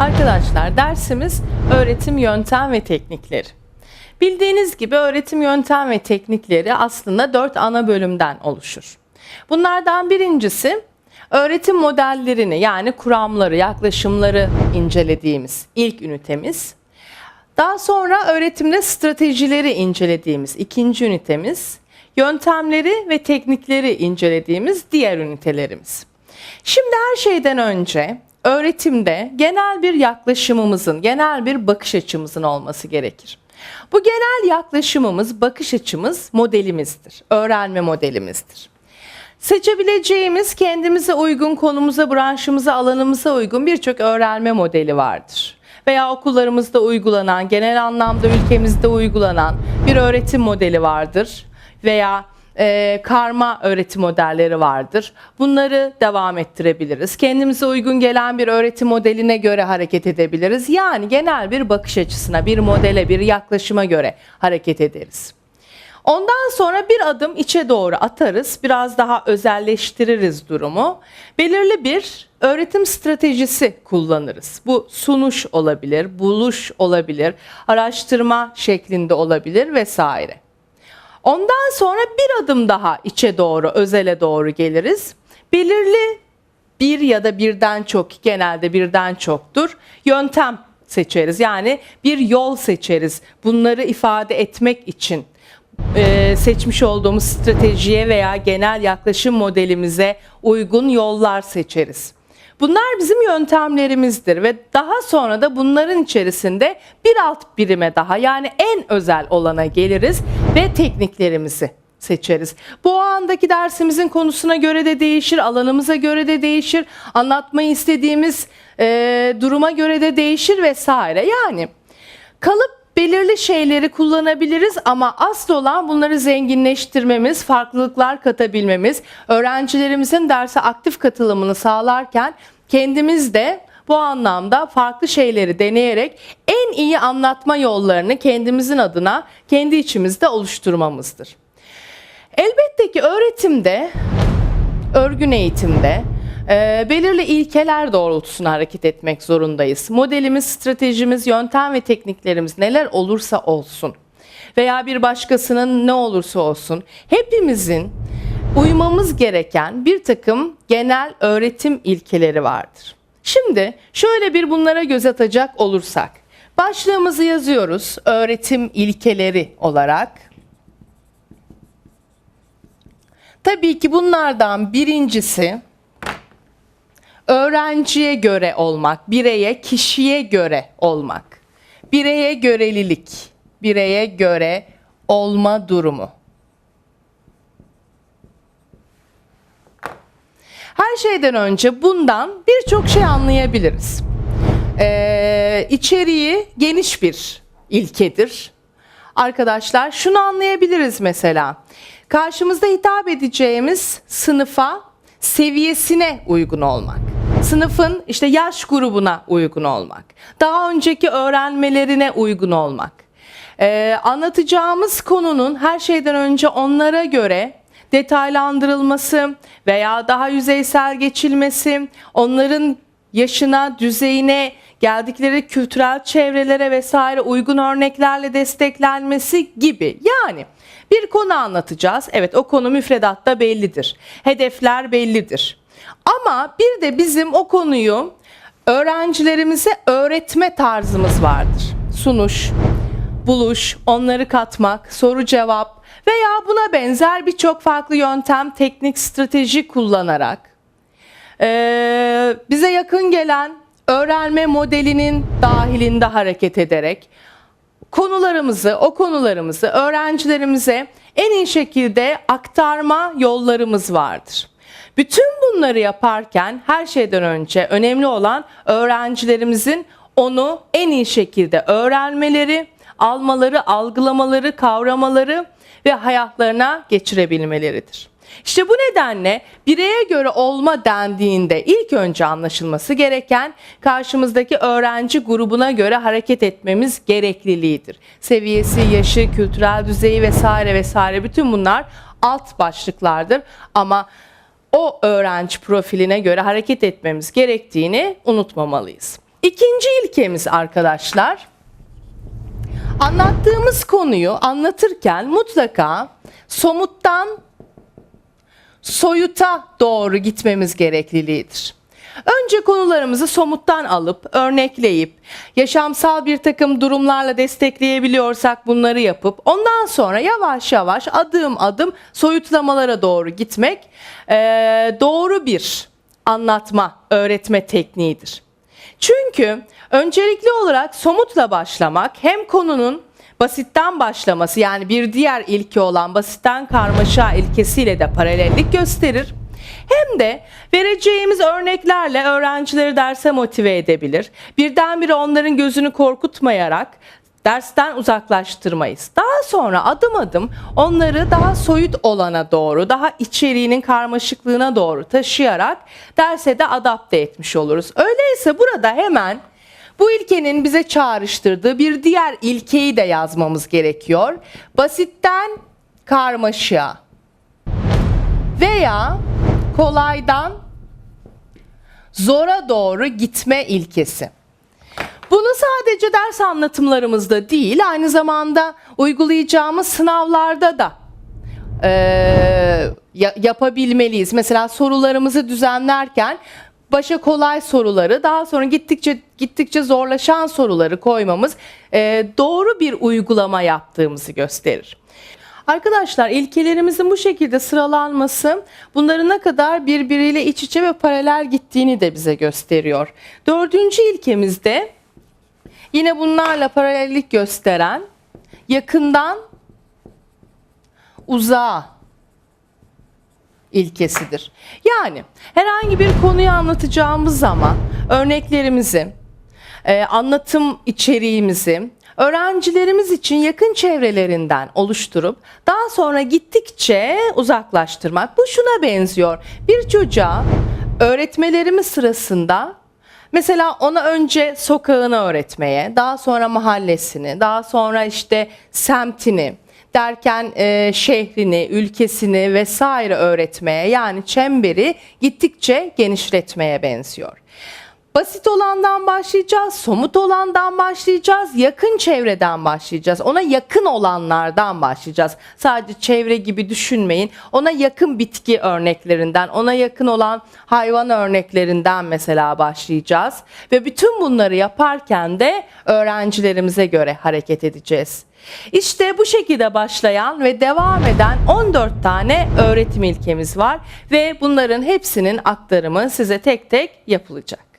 Arkadaşlar dersimiz öğretim yöntem ve teknikleri. Bildiğiniz gibi öğretim yöntem ve teknikleri aslında dört ana bölümden oluşur. Bunlardan birincisi öğretim modellerini yani kuramları, yaklaşımları incelediğimiz ilk ünitemiz. Daha sonra öğretimde stratejileri incelediğimiz ikinci ünitemiz, yöntemleri ve teknikleri incelediğimiz diğer ünitelerimiz. Şimdi her şeyden önce öğretimde genel bir yaklaşımımızın, genel bir bakış açımızın olması gerekir. Bu genel yaklaşımımız, bakış açımız modelimizdir. Öğrenme modelimizdir. Seçebileceğimiz kendimize uygun, konumuza, branşımıza, alanımıza uygun birçok öğrenme modeli vardır. Veya okullarımızda uygulanan, genel anlamda ülkemizde uygulanan bir öğretim modeli vardır. Veya e, karma öğretim modelleri vardır. Bunları devam ettirebiliriz. Kendimize uygun gelen bir öğretim modeline göre hareket edebiliriz. Yani genel bir bakış açısına, bir modele, bir yaklaşıma göre hareket ederiz. Ondan sonra bir adım içe doğru atarız, biraz daha özelleştiririz durumu. Belirli bir öğretim stratejisi kullanırız. Bu sunuş olabilir, buluş olabilir, araştırma şeklinde olabilir vesaire. Ondan sonra bir adım daha içe doğru, özele doğru geliriz. Belirli bir ya da birden çok, genelde birden çoktur, yöntem seçeriz. Yani bir yol seçeriz bunları ifade etmek için e, seçmiş olduğumuz stratejiye veya genel yaklaşım modelimize uygun yollar seçeriz. Bunlar bizim yöntemlerimizdir ve daha sonra da bunların içerisinde bir alt birime daha yani en özel olana geliriz ve tekniklerimizi seçeriz. Bu andaki dersimizin konusuna göre de değişir, alanımıza göre de değişir, anlatmayı istediğimiz e, duruma göre de değişir vesaire. Yani kalıp belirli şeyleri kullanabiliriz ama asıl olan bunları zenginleştirmemiz, farklılıklar katabilmemiz, öğrencilerimizin derse aktif katılımını sağlarken kendimiz de bu anlamda farklı şeyleri deneyerek en iyi anlatma yollarını kendimizin adına kendi içimizde oluşturmamızdır. Elbette ki öğretimde, örgün eğitimde e, belirli ilkeler doğrultusunda hareket etmek zorundayız. Modelimiz, stratejimiz, yöntem ve tekniklerimiz neler olursa olsun veya bir başkasının ne olursa olsun hepimizin uymamız gereken bir takım genel öğretim ilkeleri vardır. Şimdi şöyle bir bunlara göz atacak olursak başlığımızı yazıyoruz öğretim ilkeleri olarak. Tabii ki bunlardan birincisi öğrenciye göre olmak, bireye, kişiye göre olmak. Bireye görelilik, bireye göre olma durumu. Her şeyden önce bundan birçok şey anlayabiliriz. Ee, içeriği geniş bir ilkedir. Arkadaşlar şunu anlayabiliriz mesela. Karşımızda hitap edeceğimiz sınıfa seviyesine uygun olmak. Sınıfın işte yaş grubuna uygun olmak. Daha önceki öğrenmelerine uygun olmak. Ee, anlatacağımız konunun her şeyden önce onlara göre detaylandırılması veya daha yüzeysel geçilmesi, onların yaşına, düzeyine, geldikleri kültürel çevrelere vesaire uygun örneklerle desteklenmesi gibi. Yani bir konu anlatacağız. Evet o konu müfredatta bellidir. Hedefler bellidir. Ama bir de bizim o konuyu öğrencilerimize öğretme tarzımız vardır. Sunuş, buluş, onları katmak, soru cevap veya buna benzer birçok farklı yöntem, teknik, strateji kullanarak e, bize yakın gelen öğrenme modelinin dahilinde hareket ederek konularımızı, o konularımızı öğrencilerimize en iyi şekilde aktarma yollarımız vardır. Bütün bunları yaparken her şeyden önce önemli olan öğrencilerimizin onu en iyi şekilde öğrenmeleri, almaları, algılamaları, kavramaları ve hayatlarına geçirebilmeleridir. İşte bu nedenle bireye göre olma dendiğinde ilk önce anlaşılması gereken karşımızdaki öğrenci grubuna göre hareket etmemiz gerekliliğidir. Seviyesi, yaşı, kültürel düzeyi vesaire vesaire bütün bunlar alt başlıklardır ama o öğrenci profiline göre hareket etmemiz gerektiğini unutmamalıyız. İkinci ilkemiz arkadaşlar. Anlattığımız konuyu anlatırken mutlaka somuttan soyuta doğru gitmemiz gerekliliğidir. Önce konularımızı somuttan alıp, örnekleyip, yaşamsal bir takım durumlarla destekleyebiliyorsak bunları yapıp, ondan sonra yavaş yavaş adım adım soyutlamalara doğru gitmek eee, doğru bir anlatma, öğretme tekniğidir. Çünkü öncelikli olarak somutla başlamak hem konunun basitten başlaması yani bir diğer ilke olan basitten karmaşa ilkesiyle de paralellik gösterir. Hem de vereceğimiz örneklerle öğrencileri derse motive edebilir. Birdenbire onların gözünü korkutmayarak dersten uzaklaştırmayız. Daha sonra adım adım onları daha soyut olana doğru, daha içeriğinin karmaşıklığına doğru taşıyarak derse de adapte etmiş oluruz. Öyleyse burada hemen bu ilkenin bize çağrıştırdığı bir diğer ilkeyi de yazmamız gerekiyor. Basitten karmaşa veya kolaydan zora doğru gitme ilkesi. Bunu sadece ders anlatımlarımızda değil, aynı zamanda uygulayacağımız sınavlarda da ya- yapabilmeliyiz. Mesela sorularımızı düzenlerken başa kolay soruları, daha sonra gittikçe gittikçe zorlaşan soruları koymamız eee, doğru bir uygulama yaptığımızı gösterir. Arkadaşlar ilkelerimizin bu şekilde sıralanması bunların ne kadar birbiriyle iç içe ve paralel gittiğini de bize gösteriyor. Dördüncü ilkemizde yine bunlarla paralellik gösteren yakından uzağa ilkesidir. Yani herhangi bir konuyu anlatacağımız zaman örneklerimizi, e, anlatım içeriğimizi öğrencilerimiz için yakın çevrelerinden oluşturup daha sonra gittikçe uzaklaştırmak. Bu şuna benziyor. Bir çocuğa öğretmelerimiz sırasında Mesela ona önce sokağını öğretmeye, daha sonra mahallesini, daha sonra işte semtini derken e, şehrini, ülkesini vesaire öğretmeye yani çemberi gittikçe genişletmeye benziyor. Basit olandan başlayacağız, somut olandan başlayacağız, yakın çevreden başlayacağız. Ona yakın olanlardan başlayacağız. Sadece çevre gibi düşünmeyin. Ona yakın bitki örneklerinden, ona yakın olan hayvan örneklerinden mesela başlayacağız. Ve bütün bunları yaparken de öğrencilerimize göre hareket edeceğiz. İşte bu şekilde başlayan ve devam eden 14 tane öğretim ilkemiz var ve bunların hepsinin aktarımı size tek tek yapılacak.